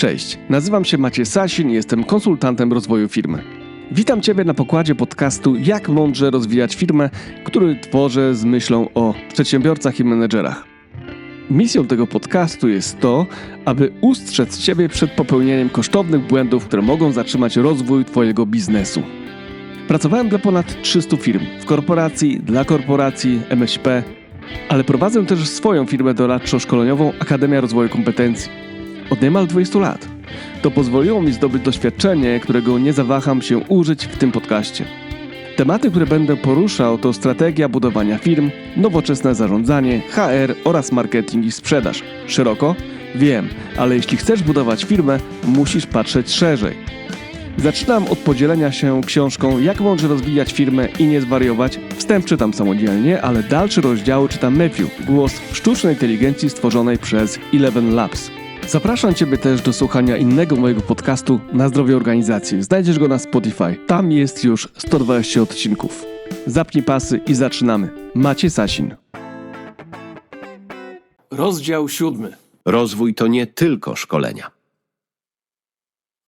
Cześć, nazywam się Maciej Sasin i jestem konsultantem rozwoju firmy. Witam Ciebie na pokładzie podcastu Jak mądrze rozwijać firmę, który tworzę z myślą o przedsiębiorcach i menedżerach. Misją tego podcastu jest to, aby ustrzec Ciebie przed popełnieniem kosztownych błędów, które mogą zatrzymać rozwój Twojego biznesu. Pracowałem dla ponad 300 firm w korporacji, dla korporacji, MŚP, ale prowadzę też swoją firmę doradczo-szkoleniową Akademia Rozwoju Kompetencji od niemal 20 lat. To pozwoliło mi zdobyć doświadczenie, którego nie zawaham się użyć w tym podcaście. Tematy, które będę poruszał, to strategia budowania firm, nowoczesne zarządzanie, HR oraz marketing i sprzedaż. Szeroko? Wiem, ale jeśli chcesz budować firmę, musisz patrzeć szerzej. Zaczynam od podzielenia się książką Jak mądrze rozwijać firmę i nie zwariować. Wstęp czytam samodzielnie, ale dalsze rozdziały czyta Matthew, głos sztucznej inteligencji stworzonej przez Eleven Labs. Zapraszam Ciebie też do słuchania innego mojego podcastu Na zdrowie organizacji. Znajdziesz go na Spotify. Tam jest już 120 odcinków. Zapnij pasy i zaczynamy. Macie Sasin. Rozdział siódmy. Rozwój to nie tylko szkolenia.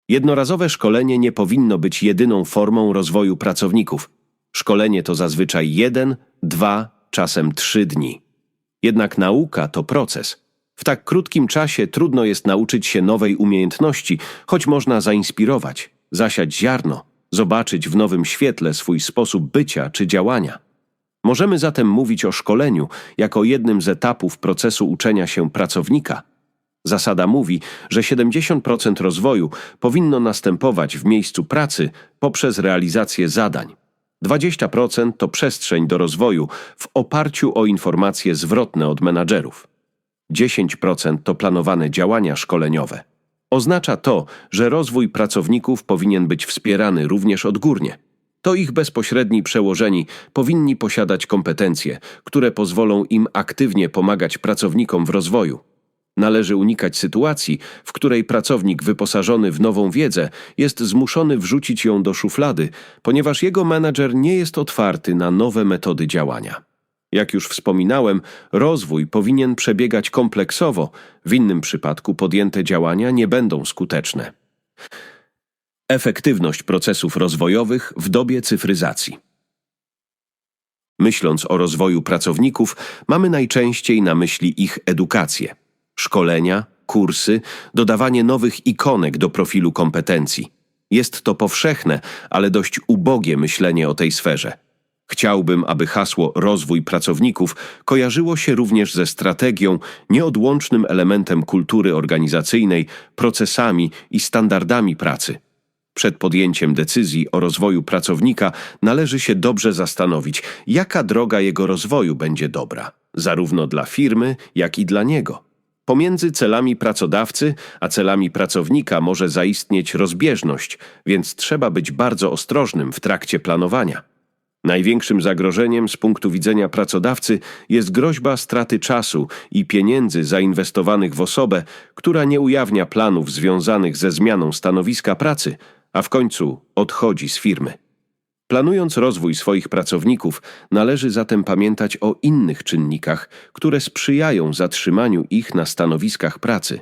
Jednorazowe szkolenie nie powinno być jedyną formą rozwoju pracowników. Szkolenie to zazwyczaj jeden, dwa, czasem trzy dni. Jednak nauka to proces. W tak krótkim czasie trudno jest nauczyć się nowej umiejętności, choć można zainspirować, zasiać ziarno, zobaczyć w nowym świetle swój sposób bycia czy działania. Możemy zatem mówić o szkoleniu jako jednym z etapów procesu uczenia się pracownika. Zasada mówi, że 70% rozwoju powinno następować w miejscu pracy poprzez realizację zadań. 20% to przestrzeń do rozwoju w oparciu o informacje zwrotne od menadżerów. 10% to planowane działania szkoleniowe. Oznacza to, że rozwój pracowników powinien być wspierany również odgórnie. To ich bezpośredni przełożeni powinni posiadać kompetencje, które pozwolą im aktywnie pomagać pracownikom w rozwoju. Należy unikać sytuacji, w której pracownik wyposażony w nową wiedzę jest zmuszony wrzucić ją do szuflady, ponieważ jego menadżer nie jest otwarty na nowe metody działania. Jak już wspominałem, rozwój powinien przebiegać kompleksowo, w innym przypadku podjęte działania nie będą skuteczne. Efektywność procesów rozwojowych w dobie cyfryzacji. Myśląc o rozwoju pracowników, mamy najczęściej na myśli ich edukację, szkolenia, kursy, dodawanie nowych ikonek do profilu kompetencji. Jest to powszechne, ale dość ubogie myślenie o tej sferze. Chciałbym, aby hasło rozwój pracowników kojarzyło się również ze strategią, nieodłącznym elementem kultury organizacyjnej, procesami i standardami pracy. Przed podjęciem decyzji o rozwoju pracownika należy się dobrze zastanowić, jaka droga jego rozwoju będzie dobra, zarówno dla firmy, jak i dla niego. Pomiędzy celami pracodawcy a celami pracownika może zaistnieć rozbieżność, więc trzeba być bardzo ostrożnym w trakcie planowania. Największym zagrożeniem z punktu widzenia pracodawcy jest groźba straty czasu i pieniędzy zainwestowanych w osobę, która nie ujawnia planów związanych ze zmianą stanowiska pracy, a w końcu odchodzi z firmy. Planując rozwój swoich pracowników, należy zatem pamiętać o innych czynnikach, które sprzyjają zatrzymaniu ich na stanowiskach pracy.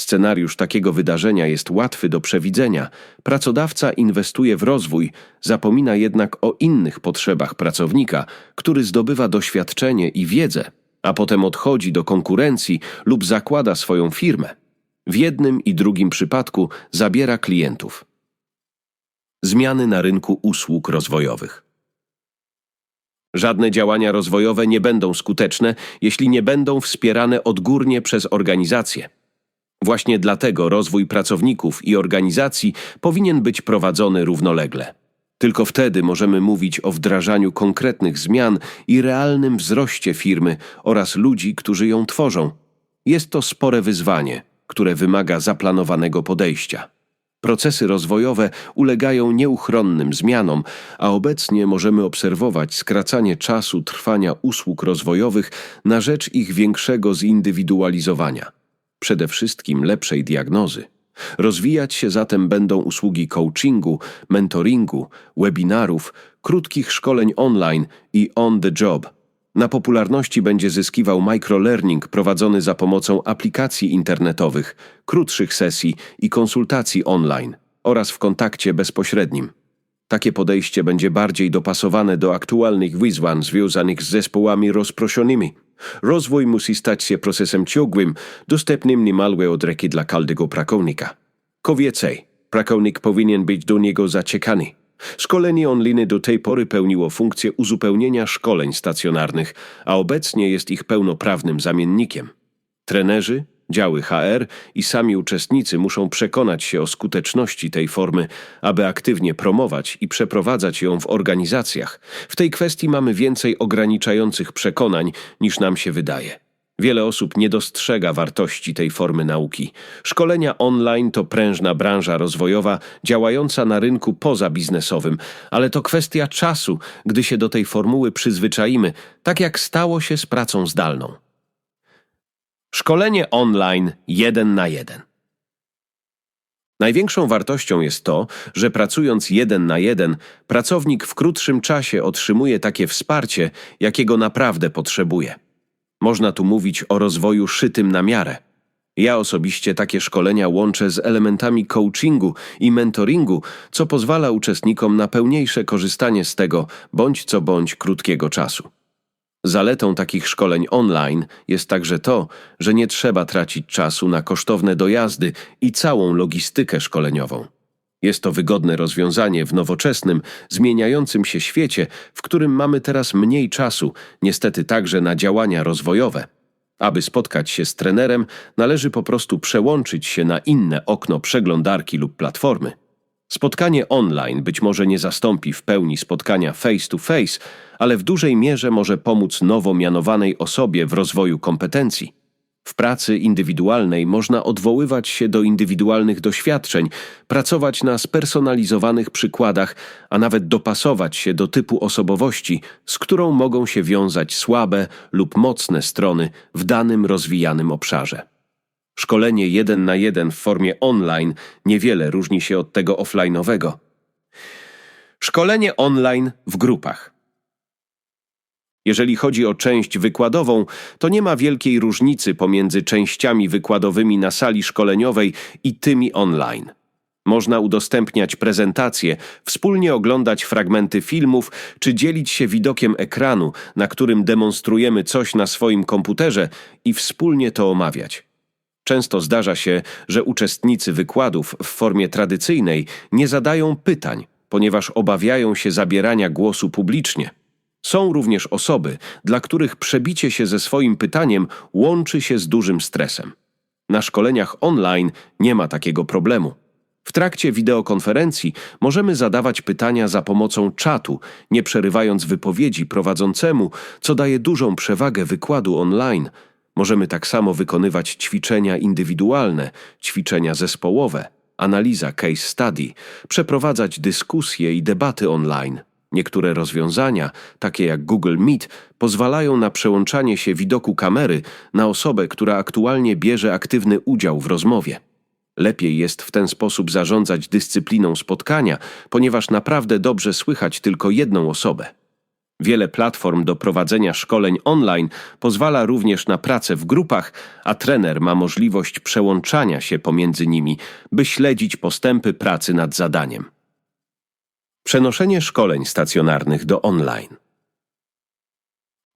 Scenariusz takiego wydarzenia jest łatwy do przewidzenia. Pracodawca inwestuje w rozwój, zapomina jednak o innych potrzebach pracownika, który zdobywa doświadczenie i wiedzę, a potem odchodzi do konkurencji lub zakłada swoją firmę. W jednym i drugim przypadku zabiera klientów. Zmiany na rynku usług rozwojowych. Żadne działania rozwojowe nie będą skuteczne, jeśli nie będą wspierane odgórnie przez organizacje. Właśnie dlatego rozwój pracowników i organizacji powinien być prowadzony równolegle. Tylko wtedy możemy mówić o wdrażaniu konkretnych zmian i realnym wzroście firmy oraz ludzi, którzy ją tworzą. Jest to spore wyzwanie, które wymaga zaplanowanego podejścia. Procesy rozwojowe ulegają nieuchronnym zmianom, a obecnie możemy obserwować skracanie czasu trwania usług rozwojowych na rzecz ich większego zindywidualizowania przede wszystkim lepszej diagnozy. Rozwijać się zatem będą usługi coachingu, mentoringu, webinarów, krótkich szkoleń online i on the job. Na popularności będzie zyskiwał microlearning prowadzony za pomocą aplikacji internetowych, krótszych sesji i konsultacji online oraz w kontakcie bezpośrednim. Takie podejście będzie bardziej dopasowane do aktualnych wyzwań związanych z zespołami rozproszonymi. Rozwój musi stać się procesem ciągłym, dostępnym niemalże od ręki dla każdego pracownika. Co więcej, pracownik powinien być do niego zaciekany. Szkolenie online do tej pory pełniło funkcję uzupełnienia szkoleń stacjonarnych, a obecnie jest ich pełnoprawnym zamiennikiem. Trenerzy, działy HR i sami uczestnicy muszą przekonać się o skuteczności tej formy, aby aktywnie promować i przeprowadzać ją w organizacjach. W tej kwestii mamy więcej ograniczających przekonań niż nam się wydaje. Wiele osób nie dostrzega wartości tej formy nauki. Szkolenia online to prężna branża rozwojowa działająca na rynku pozabiznesowym, ale to kwestia czasu, gdy się do tej formuły przyzwyczaimy, tak jak stało się z pracą zdalną. Szkolenie online jeden na jeden. Największą wartością jest to, że pracując jeden na jeden, pracownik w krótszym czasie otrzymuje takie wsparcie, jakiego naprawdę potrzebuje. Można tu mówić o rozwoju szytym na miarę. Ja osobiście takie szkolenia łączę z elementami coachingu i mentoringu, co pozwala uczestnikom na pełniejsze korzystanie z tego bądź co bądź krótkiego czasu. Zaletą takich szkoleń online jest także to, że nie trzeba tracić czasu na kosztowne dojazdy i całą logistykę szkoleniową. Jest to wygodne rozwiązanie w nowoczesnym, zmieniającym się świecie, w którym mamy teraz mniej czasu, niestety także na działania rozwojowe. Aby spotkać się z trenerem, należy po prostu przełączyć się na inne okno przeglądarki lub platformy. Spotkanie online być może nie zastąpi w pełni spotkania face to face, ale w dużej mierze może pomóc nowo mianowanej osobie w rozwoju kompetencji. W pracy indywidualnej można odwoływać się do indywidualnych doświadczeń, pracować na spersonalizowanych przykładach, a nawet dopasować się do typu osobowości, z którą mogą się wiązać słabe lub mocne strony w danym rozwijanym obszarze. Szkolenie jeden na jeden w formie online niewiele różni się od tego offline'owego. Szkolenie online w grupach. Jeżeli chodzi o część wykładową, to nie ma wielkiej różnicy pomiędzy częściami wykładowymi na sali szkoleniowej i tymi online. Można udostępniać prezentacje, wspólnie oglądać fragmenty filmów czy dzielić się widokiem ekranu, na którym demonstrujemy coś na swoim komputerze i wspólnie to omawiać. Często zdarza się, że uczestnicy wykładów w formie tradycyjnej nie zadają pytań, ponieważ obawiają się zabierania głosu publicznie. Są również osoby, dla których przebicie się ze swoim pytaniem łączy się z dużym stresem. Na szkoleniach online nie ma takiego problemu. W trakcie wideokonferencji możemy zadawać pytania za pomocą czatu, nie przerywając wypowiedzi prowadzącemu, co daje dużą przewagę wykładu online. Możemy tak samo wykonywać ćwiczenia indywidualne, ćwiczenia zespołowe, analiza case study, przeprowadzać dyskusje i debaty online. Niektóre rozwiązania, takie jak Google Meet, pozwalają na przełączanie się widoku kamery na osobę, która aktualnie bierze aktywny udział w rozmowie. Lepiej jest w ten sposób zarządzać dyscypliną spotkania, ponieważ naprawdę dobrze słychać tylko jedną osobę. Wiele platform do prowadzenia szkoleń online pozwala również na pracę w grupach, a trener ma możliwość przełączania się pomiędzy nimi, by śledzić postępy pracy nad zadaniem. Przenoszenie szkoleń stacjonarnych do online.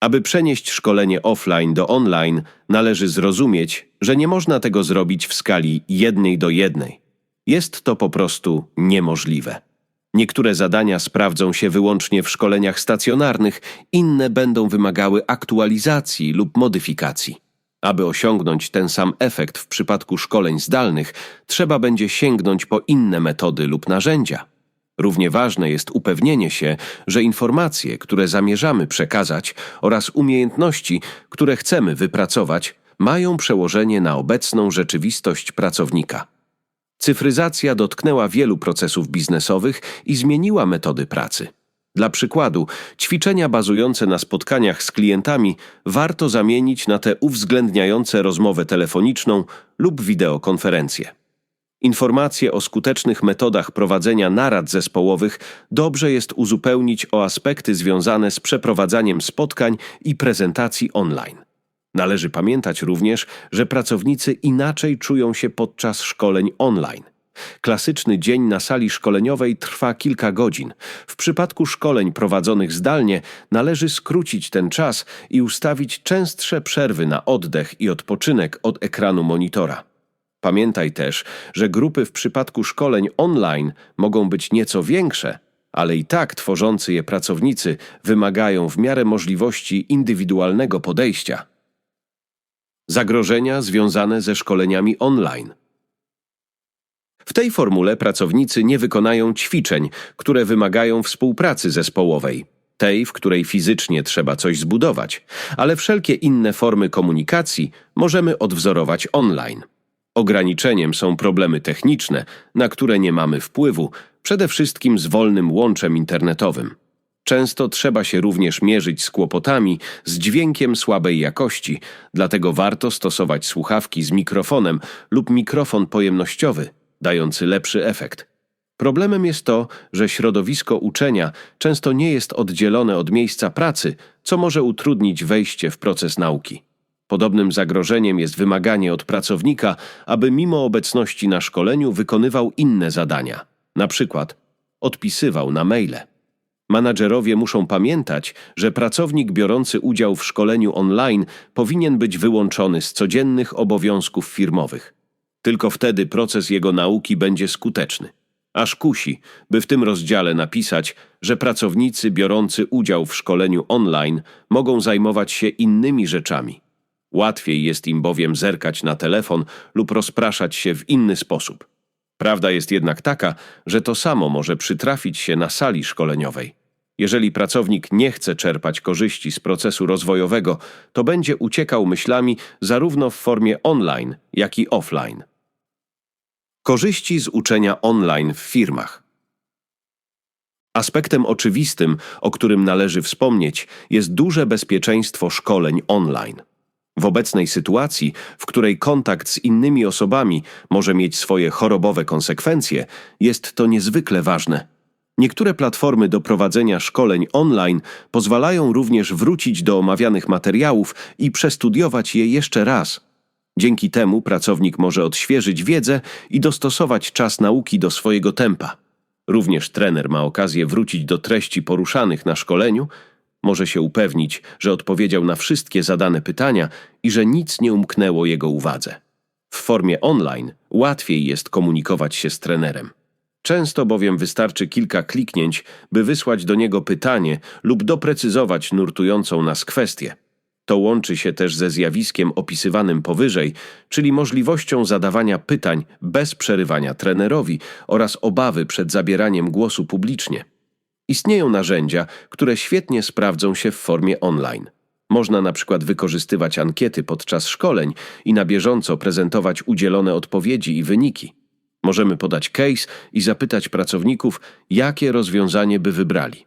Aby przenieść szkolenie offline do online, należy zrozumieć, że nie można tego zrobić w skali jednej do jednej. Jest to po prostu niemożliwe. Niektóre zadania sprawdzą się wyłącznie w szkoleniach stacjonarnych, inne będą wymagały aktualizacji lub modyfikacji. Aby osiągnąć ten sam efekt w przypadku szkoleń zdalnych, trzeba będzie sięgnąć po inne metody lub narzędzia. Równie ważne jest upewnienie się, że informacje, które zamierzamy przekazać oraz umiejętności, które chcemy wypracować, mają przełożenie na obecną rzeczywistość pracownika. Cyfryzacja dotknęła wielu procesów biznesowych i zmieniła metody pracy. Dla przykładu, ćwiczenia bazujące na spotkaniach z klientami warto zamienić na te uwzględniające rozmowę telefoniczną lub wideokonferencję. Informacje o skutecznych metodach prowadzenia narad zespołowych dobrze jest uzupełnić o aspekty związane z przeprowadzaniem spotkań i prezentacji online. Należy pamiętać również, że pracownicy inaczej czują się podczas szkoleń online. Klasyczny dzień na sali szkoleniowej trwa kilka godzin. W przypadku szkoleń prowadzonych zdalnie należy skrócić ten czas i ustawić częstsze przerwy na oddech i odpoczynek od ekranu monitora. Pamiętaj też, że grupy w przypadku szkoleń online mogą być nieco większe, ale i tak tworzący je pracownicy wymagają w miarę możliwości indywidualnego podejścia. Zagrożenia związane ze szkoleniami online. W tej formule pracownicy nie wykonają ćwiczeń, które wymagają współpracy zespołowej, tej, w której fizycznie trzeba coś zbudować, ale wszelkie inne formy komunikacji możemy odwzorować online. Ograniczeniem są problemy techniczne, na które nie mamy wpływu, przede wszystkim z wolnym łączem internetowym. Często trzeba się również mierzyć z kłopotami z dźwiękiem słabej jakości, dlatego warto stosować słuchawki z mikrofonem lub mikrofon pojemnościowy, dający lepszy efekt. Problemem jest to, że środowisko uczenia często nie jest oddzielone od miejsca pracy, co może utrudnić wejście w proces nauki. Podobnym zagrożeniem jest wymaganie od pracownika, aby mimo obecności na szkoleniu wykonywał inne zadania, na przykład odpisywał na maile. Menadżerowie muszą pamiętać, że pracownik biorący udział w szkoleniu online powinien być wyłączony z codziennych obowiązków firmowych. Tylko wtedy proces jego nauki będzie skuteczny. Aż kusi, by w tym rozdziale napisać, że pracownicy biorący udział w szkoleniu online mogą zajmować się innymi rzeczami. Łatwiej jest im bowiem zerkać na telefon lub rozpraszać się w inny sposób. Prawda jest jednak taka, że to samo może przytrafić się na sali szkoleniowej. Jeżeli pracownik nie chce czerpać korzyści z procesu rozwojowego, to będzie uciekał myślami zarówno w formie online, jak i offline. Korzyści z uczenia online w firmach. Aspektem oczywistym, o którym należy wspomnieć, jest duże bezpieczeństwo szkoleń online. W obecnej sytuacji, w której kontakt z innymi osobami może mieć swoje chorobowe konsekwencje, jest to niezwykle ważne. Niektóre platformy do prowadzenia szkoleń online pozwalają również wrócić do omawianych materiałów i przestudiować je jeszcze raz. Dzięki temu pracownik może odświeżyć wiedzę i dostosować czas nauki do swojego tempa. Również trener ma okazję wrócić do treści poruszanych na szkoleniu może się upewnić, że odpowiedział na wszystkie zadane pytania i że nic nie umknęło jego uwadze. W formie online łatwiej jest komunikować się z trenerem. Często bowiem wystarczy kilka kliknięć, by wysłać do niego pytanie lub doprecyzować nurtującą nas kwestię. To łączy się też ze zjawiskiem opisywanym powyżej, czyli możliwością zadawania pytań bez przerywania trenerowi oraz obawy przed zabieraniem głosu publicznie. Istnieją narzędzia, które świetnie sprawdzą się w formie online. Można na przykład wykorzystywać ankiety podczas szkoleń i na bieżąco prezentować udzielone odpowiedzi i wyniki. Możemy podać case i zapytać pracowników, jakie rozwiązanie by wybrali.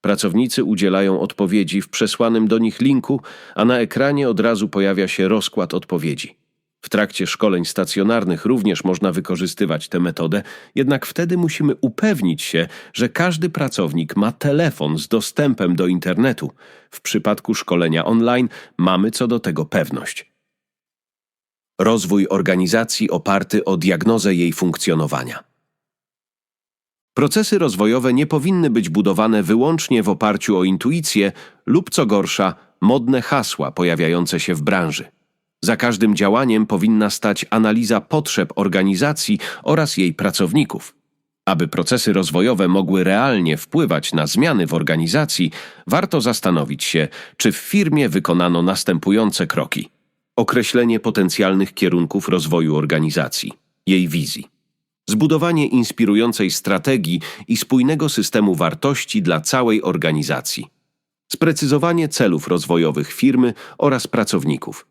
Pracownicy udzielają odpowiedzi w przesłanym do nich linku, a na ekranie od razu pojawia się rozkład odpowiedzi. W trakcie szkoleń stacjonarnych również można wykorzystywać tę metodę, jednak wtedy musimy upewnić się, że każdy pracownik ma telefon z dostępem do internetu. W przypadku szkolenia online mamy co do tego pewność. Rozwój organizacji oparty o diagnozę jej funkcjonowania. Procesy rozwojowe nie powinny być budowane wyłącznie w oparciu o intuicję lub, co gorsza, modne hasła pojawiające się w branży. Za każdym działaniem powinna stać analiza potrzeb organizacji oraz jej pracowników. Aby procesy rozwojowe mogły realnie wpływać na zmiany w organizacji, warto zastanowić się, czy w firmie wykonano następujące kroki: określenie potencjalnych kierunków rozwoju organizacji, jej wizji, zbudowanie inspirującej strategii i spójnego systemu wartości dla całej organizacji, sprecyzowanie celów rozwojowych firmy oraz pracowników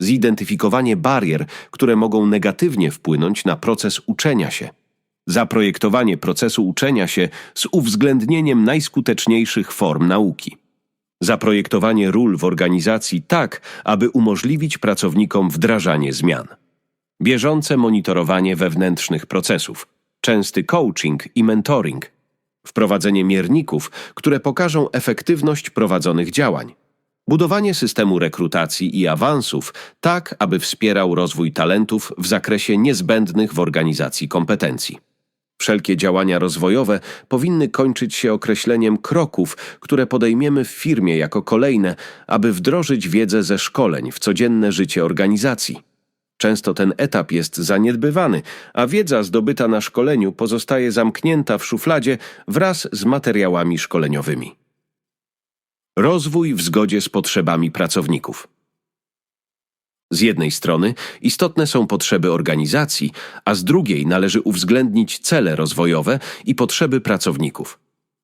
zidentyfikowanie barier, które mogą negatywnie wpłynąć na proces uczenia się, zaprojektowanie procesu uczenia się z uwzględnieniem najskuteczniejszych form nauki, zaprojektowanie ról w organizacji tak, aby umożliwić pracownikom wdrażanie zmian. bieżące monitorowanie wewnętrznych procesów, częsty coaching i mentoring, wprowadzenie mierników, które pokażą efektywność prowadzonych działań, budowanie systemu rekrutacji i awansów, tak aby wspierał rozwój talentów w zakresie niezbędnych w organizacji kompetencji. Wszelkie działania rozwojowe powinny kończyć się określeniem kroków, które podejmiemy w firmie jako kolejne, aby wdrożyć wiedzę ze szkoleń w codzienne życie organizacji. Często ten etap jest zaniedbywany, a wiedza zdobyta na szkoleniu pozostaje zamknięta w szufladzie wraz z materiałami szkoleniowymi. Rozwój w zgodzie z potrzebami pracowników. Z jednej strony istotne są potrzeby organizacji, a z drugiej należy uwzględnić cele rozwojowe i potrzeby pracowników.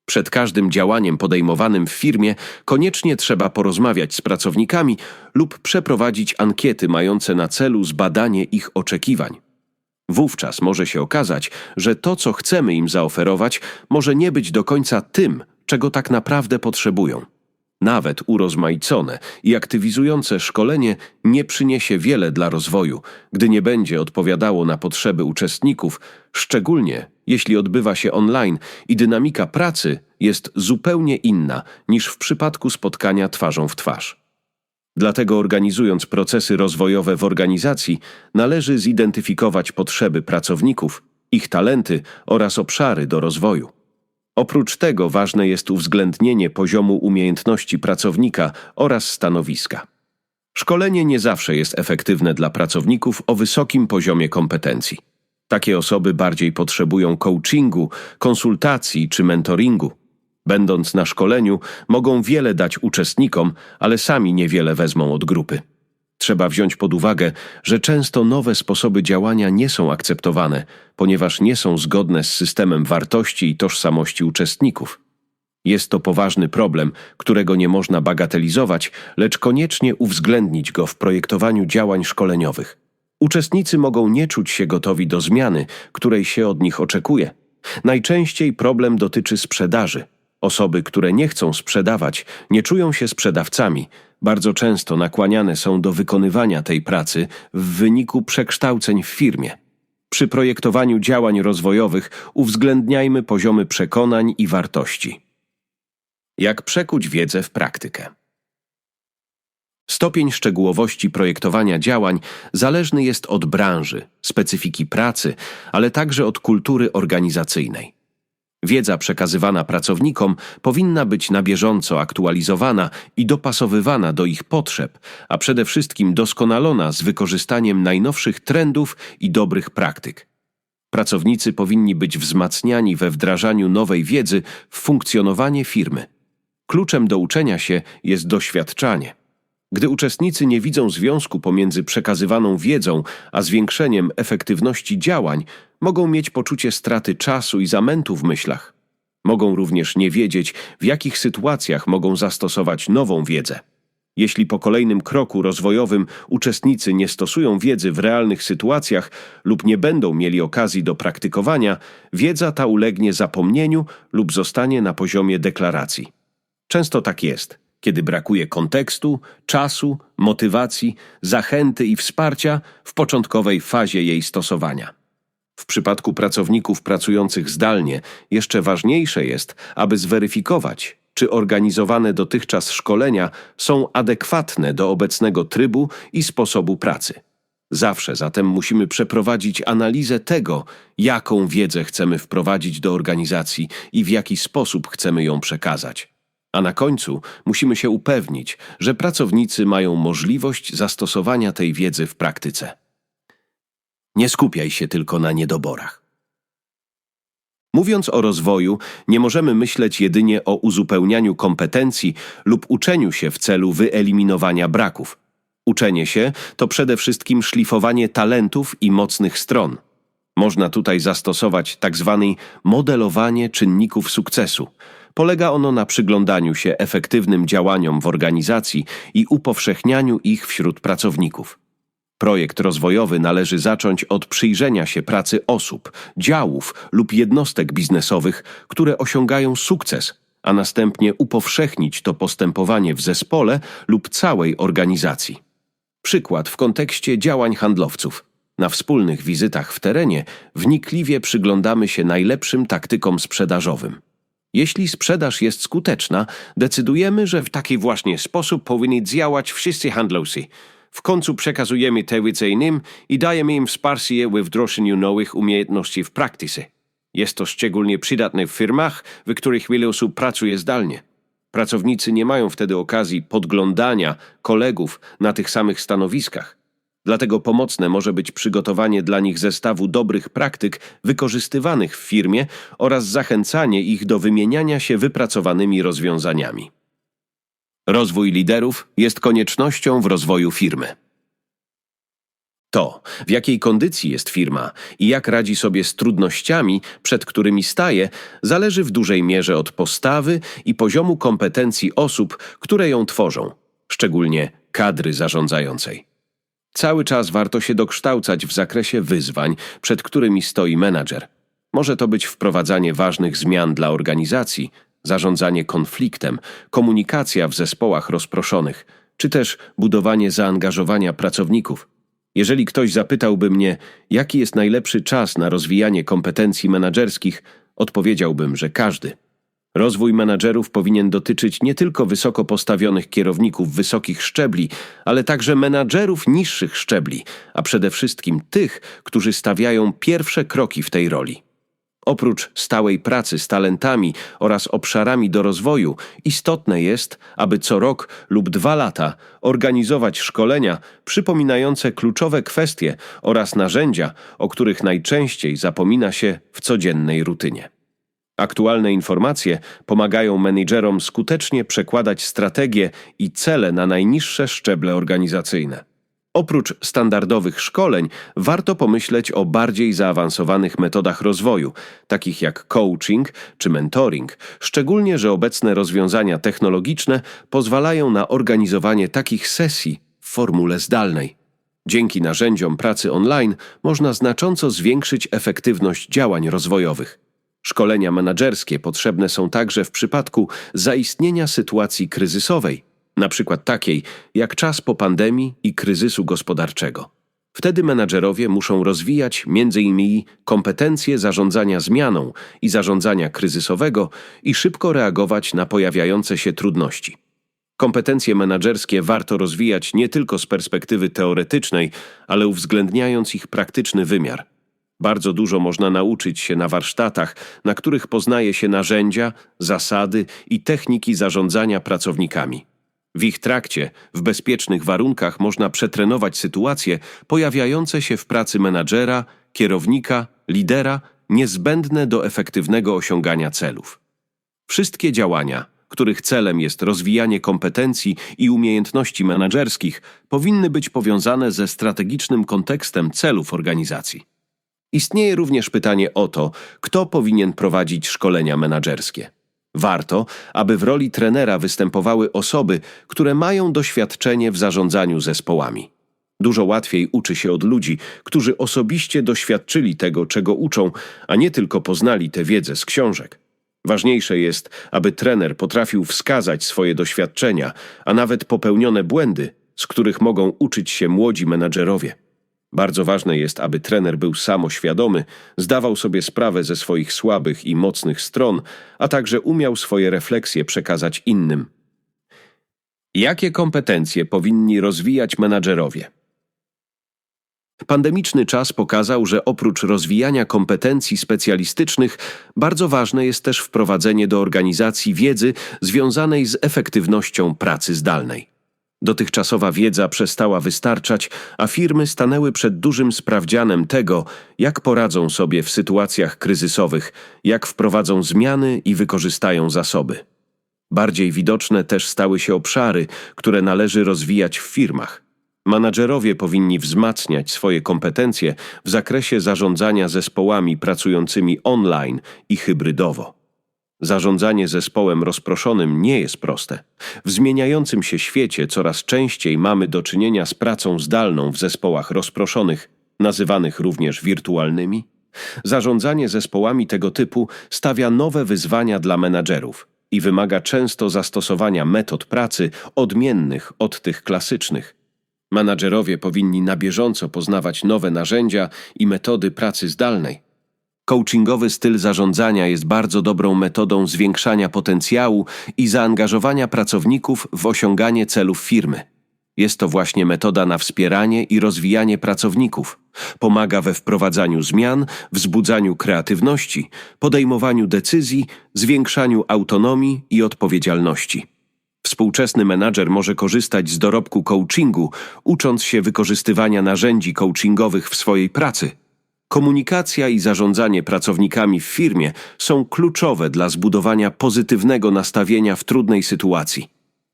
Przed każdym działaniem podejmowanym w firmie koniecznie trzeba porozmawiać z pracownikami lub przeprowadzić ankiety mające na celu zbadanie ich oczekiwań. Wówczas może się okazać, że to, co chcemy im zaoferować, może nie być do końca tym, czego tak naprawdę potrzebują. Nawet urozmaicone i aktywizujące szkolenie nie przyniesie wiele dla rozwoju, gdy nie będzie odpowiadało na potrzeby uczestników, szczególnie jeśli odbywa się online i dynamika pracy jest zupełnie inna niż w przypadku spotkania twarzą w twarz. Dlatego organizując procesy rozwojowe w organizacji, należy zidentyfikować potrzeby pracowników, ich talenty oraz obszary do rozwoju. Oprócz tego ważne jest uwzględnienie poziomu umiejętności pracownika oraz stanowiska. Szkolenie nie zawsze jest efektywne dla pracowników o wysokim poziomie kompetencji. Takie osoby bardziej potrzebują coachingu, konsultacji czy mentoringu. Będąc na szkoleniu, mogą wiele dać uczestnikom, ale sami niewiele wezmą od grupy. Trzeba wziąć pod uwagę, że często nowe sposoby działania nie są akceptowane, ponieważ nie są zgodne z systemem wartości i tożsamości uczestników. Jest to poważny problem, którego nie można bagatelizować, lecz koniecznie uwzględnić go w projektowaniu działań szkoleniowych. Uczestnicy mogą nie czuć się gotowi do zmiany, której się od nich oczekuje. Najczęściej problem dotyczy sprzedaży. Osoby, które nie chcą sprzedawać, nie czują się sprzedawcami, bardzo często nakłaniane są do wykonywania tej pracy w wyniku przekształceń w firmie. Przy projektowaniu działań rozwojowych uwzględniajmy poziomy przekonań i wartości. Jak przekuć wiedzę w praktykę? Stopień szczegółowości projektowania działań zależny jest od branży, specyfiki pracy, ale także od kultury organizacyjnej. Wiedza przekazywana pracownikom powinna być na bieżąco aktualizowana i dopasowywana do ich potrzeb, a przede wszystkim doskonalona z wykorzystaniem najnowszych trendów i dobrych praktyk. Pracownicy powinni być wzmacniani we wdrażaniu nowej wiedzy w funkcjonowanie firmy. Kluczem do uczenia się jest doświadczanie. Gdy uczestnicy nie widzą związku pomiędzy przekazywaną wiedzą a zwiększeniem efektywności działań, mogą mieć poczucie straty czasu i zamętu w myślach. Mogą również nie wiedzieć, w jakich sytuacjach mogą zastosować nową wiedzę. Jeśli po kolejnym kroku rozwojowym uczestnicy nie stosują wiedzy w realnych sytuacjach lub nie będą mieli okazji do praktykowania, wiedza ta ulegnie zapomnieniu lub zostanie na poziomie deklaracji. Często tak jest, kiedy brakuje kontekstu, czasu, motywacji, zachęty i wsparcia w początkowej fazie jej stosowania. W przypadku pracowników pracujących zdalnie jeszcze ważniejsze jest, aby zweryfikować, czy organizowane dotychczas szkolenia są adekwatne do obecnego trybu i sposobu pracy. Zawsze zatem musimy przeprowadzić analizę tego, jaką wiedzę chcemy wprowadzić do organizacji i w jaki sposób chcemy ją przekazać. A na końcu musimy się upewnić, że pracownicy mają możliwość zastosowania tej wiedzy w praktyce. Nie skupiaj się tylko na niedoborach. Mówiąc o rozwoju, nie możemy myśleć jedynie o uzupełnianiu kompetencji lub uczeniu się w celu wyeliminowania braków. Uczenie się to przede wszystkim szlifowanie talentów i mocnych stron. Można tutaj zastosować tak zwane modelowanie czynników sukcesu. Polega ono na przyglądaniu się efektywnym działaniom w organizacji i upowszechnianiu ich wśród pracowników. Projekt rozwojowy należy zacząć od przyjrzenia się pracy osób, działów lub jednostek biznesowych, które osiągają sukces, a następnie upowszechnić to postępowanie w zespole lub całej organizacji. Przykład w kontekście działań handlowców. Na wspólnych wizytach w terenie wnikliwie przyglądamy się najlepszym taktykom sprzedażowym. Jeśli sprzedaż jest skuteczna, decydujemy, że w taki właśnie sposób powinni działać wszyscy handlowcy. W końcu przekazujemy te wiedzę innym i dajemy im wsparcie we wdrożeniu nowych umiejętności w praktyce. Jest to szczególnie przydatne w firmach, w których wiele osób pracuje zdalnie. Pracownicy nie mają wtedy okazji podglądania kolegów na tych samych stanowiskach. Dlatego pomocne może być przygotowanie dla nich zestawu dobrych praktyk wykorzystywanych w firmie oraz zachęcanie ich do wymieniania się wypracowanymi rozwiązaniami. Rozwój liderów jest koniecznością w rozwoju firmy. To, w jakiej kondycji jest firma i jak radzi sobie z trudnościami, przed którymi staje, zależy w dużej mierze od postawy i poziomu kompetencji osób, które ją tworzą, szczególnie kadry zarządzającej. Cały czas warto się dokształcać w zakresie wyzwań, przed którymi stoi menadżer. Może to być wprowadzanie ważnych zmian dla organizacji, zarządzanie konfliktem, komunikacja w zespołach rozproszonych, czy też budowanie zaangażowania pracowników. Jeżeli ktoś zapytałby mnie, jaki jest najlepszy czas na rozwijanie kompetencji menedżerskich, odpowiedziałbym, że każdy. Rozwój menadżerów powinien dotyczyć nie tylko wysoko postawionych kierowników wysokich szczebli, ale także menadżerów niższych szczebli, a przede wszystkim tych, którzy stawiają pierwsze kroki w tej roli. Oprócz stałej pracy z talentami oraz obszarami do rozwoju, istotne jest, aby co rok lub dwa lata organizować szkolenia przypominające kluczowe kwestie oraz narzędzia, o których najczęściej zapomina się w codziennej rutynie. Aktualne informacje pomagają menedżerom skutecznie przekładać strategie i cele na najniższe szczeble organizacyjne. Oprócz standardowych szkoleń, warto pomyśleć o bardziej zaawansowanych metodach rozwoju, takich jak coaching czy mentoring, szczególnie że obecne rozwiązania technologiczne pozwalają na organizowanie takich sesji w formule zdalnej. Dzięki narzędziom pracy online można znacząco zwiększyć efektywność działań rozwojowych. Szkolenia menedżerskie potrzebne są także w przypadku zaistnienia sytuacji kryzysowej, przykład takiej jak czas po pandemii i kryzysu gospodarczego. Wtedy menadżerowie muszą rozwijać m.in. kompetencje zarządzania zmianą i zarządzania kryzysowego i szybko reagować na pojawiające się trudności. Kompetencje menedżerskie warto rozwijać nie tylko z perspektywy teoretycznej, ale uwzględniając ich praktyczny wymiar – bardzo dużo można nauczyć się na warsztatach, na których poznaje się narzędzia, zasady i techniki zarządzania pracownikami. W ich trakcie, w bezpiecznych warunkach można przetrenować sytuacje pojawiające się w pracy menadżera, kierownika, lidera, niezbędne do efektywnego osiągania celów. Wszystkie działania, których celem jest rozwijanie kompetencji i umiejętności menedżerskich, powinny być powiązane ze strategicznym kontekstem celów organizacji. Istnieje również pytanie o to, kto powinien prowadzić szkolenia menedżerskie. Warto, aby w roli trenera występowały osoby, które mają doświadczenie w zarządzaniu zespołami. Dużo łatwiej uczy się od ludzi, którzy osobiście doświadczyli tego, czego uczą, a nie tylko poznali tę wiedzę z książek. Ważniejsze jest, aby trener potrafił wskazać swoje doświadczenia, a nawet popełnione błędy, z których mogą uczyć się młodzi menadżerowie. Bardzo ważne jest, aby trener był samoświadomy, zdawał sobie sprawę ze swoich słabych i mocnych stron, a także umiał swoje refleksje przekazać innym. Jakie kompetencje powinni rozwijać menadżerowie? Pandemiczny czas pokazał, że oprócz rozwijania kompetencji specjalistycznych, bardzo ważne jest też wprowadzenie do organizacji wiedzy związanej z efektywnością pracy zdalnej. Dotychczasowa wiedza przestała wystarczać, a firmy stanęły przed dużym sprawdzianem tego, jak poradzą sobie w sytuacjach kryzysowych, jak wprowadzą zmiany i wykorzystają zasoby. Bardziej widoczne też stały się obszary, które należy rozwijać w firmach. Menadżerowie powinni wzmacniać swoje kompetencje w zakresie zarządzania zespołami pracującymi online i hybrydowo. Zarządzanie zespołem rozproszonym nie jest proste. W zmieniającym się świecie coraz częściej mamy do czynienia z pracą zdalną w zespołach rozproszonych, nazywanych również wirtualnymi. Zarządzanie zespołami tego typu stawia nowe wyzwania dla menadżerów i wymaga często zastosowania metod pracy odmiennych od tych klasycznych. Menadżerowie powinni na bieżąco poznawać nowe narzędzia i metody pracy zdalnej. Coachingowy styl zarządzania jest bardzo dobrą metodą zwiększania potencjału i zaangażowania pracowników w osiąganie celów firmy. Jest to właśnie metoda na wspieranie i rozwijanie pracowników. Pomaga we wprowadzaniu zmian, wzbudzaniu kreatywności, podejmowaniu decyzji, zwiększaniu autonomii i odpowiedzialności. Współczesny menadżer może korzystać z dorobku coachingu, ucząc się wykorzystywania narzędzi coachingowych w swojej pracy. Komunikacja i zarządzanie pracownikami w firmie są kluczowe dla zbudowania pozytywnego nastawienia w trudnej sytuacji.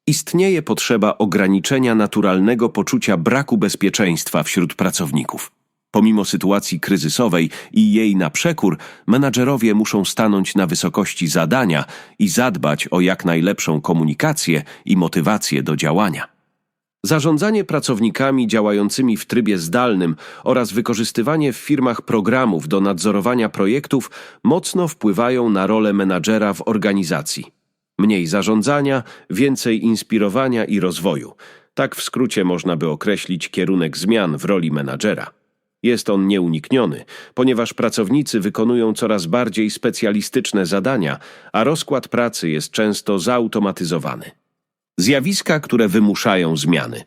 Istnieje potrzeba ograniczenia naturalnego poczucia braku bezpieczeństwa wśród pracowników. Pomimo sytuacji kryzysowej i jej na przekór, menadżerowie muszą stanąć na wysokości zadania i zadbać o jak najlepszą komunikację i motywację do działania. Zarządzanie pracownikami działającymi w trybie zdalnym oraz wykorzystywanie w firmach programów do nadzorowania projektów mocno wpływają na rolę menadżera w organizacji. Mniej zarządzania, więcej inspirowania i rozwoju. Tak w skrócie można by określić kierunek zmian w roli menadżera. Jest on nieunikniony, ponieważ pracownicy wykonują coraz bardziej specjalistyczne zadania, a rozkład pracy jest często zautomatyzowany. Zjawiska, które wymuszają zmiany.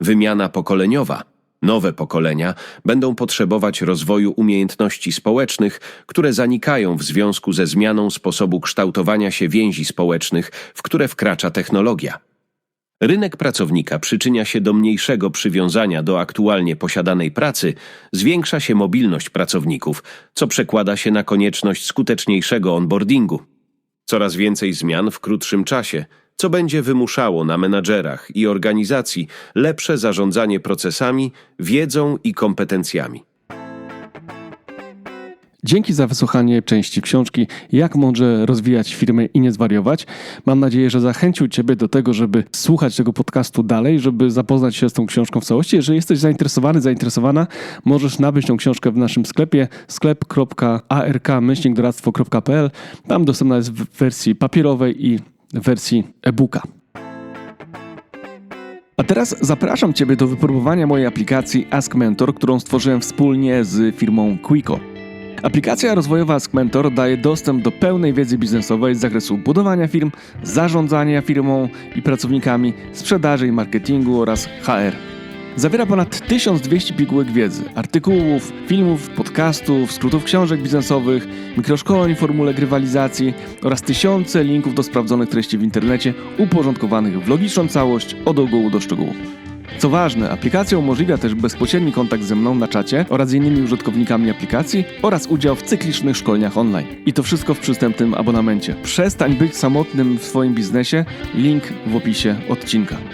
Wymiana pokoleniowa. Nowe pokolenia będą potrzebować rozwoju umiejętności społecznych, które zanikają w związku ze zmianą sposobu kształtowania się więzi społecznych, w które wkracza technologia. Rynek pracownika przyczynia się do mniejszego przywiązania do aktualnie posiadanej pracy, zwiększa się mobilność pracowników, co przekłada się na konieczność skuteczniejszego onboardingu. Coraz więcej zmian w krótszym czasie, co będzie wymuszało na menadżerach i organizacji lepsze zarządzanie procesami, wiedzą i kompetencjami. Dzięki za wysłuchanie części książki Jak mądrze rozwijać firmy i nie zwariować. Mam nadzieję, że zachęcił Ciebie do tego, żeby słuchać tego podcastu dalej, żeby zapoznać się z tą książką w całości. Jeżeli jesteś zainteresowany, zainteresowana, możesz nabyć tą książkę w naszym sklepie sklep.ark-doradztwo.pl. Tam dostępna jest w wersji papierowej i wersji e-booka. A teraz zapraszam Ciebie do wypróbowania mojej aplikacji Ask Mentor, którą stworzyłem wspólnie z firmą Quico. Aplikacja rozwojowa Ask Mentor daje dostęp do pełnej wiedzy biznesowej z zakresu budowania firm, zarządzania firmą i pracownikami, sprzedaży i marketingu oraz HR. Zawiera ponad 1200 pigułek wiedzy, artykułów, filmów, podcastów, skrótów książek biznesowych, mikroszkoleń formule grywalizacji oraz tysiące linków do sprawdzonych treści w internecie uporządkowanych w logiczną całość od ogółu do szczegółu. Co ważne, aplikacja umożliwia też bezpośredni kontakt ze mną na czacie oraz z innymi użytkownikami aplikacji oraz udział w cyklicznych szkoleniach online. I to wszystko w przystępnym abonamencie. Przestań być samotnym w swoim biznesie. Link w opisie odcinka.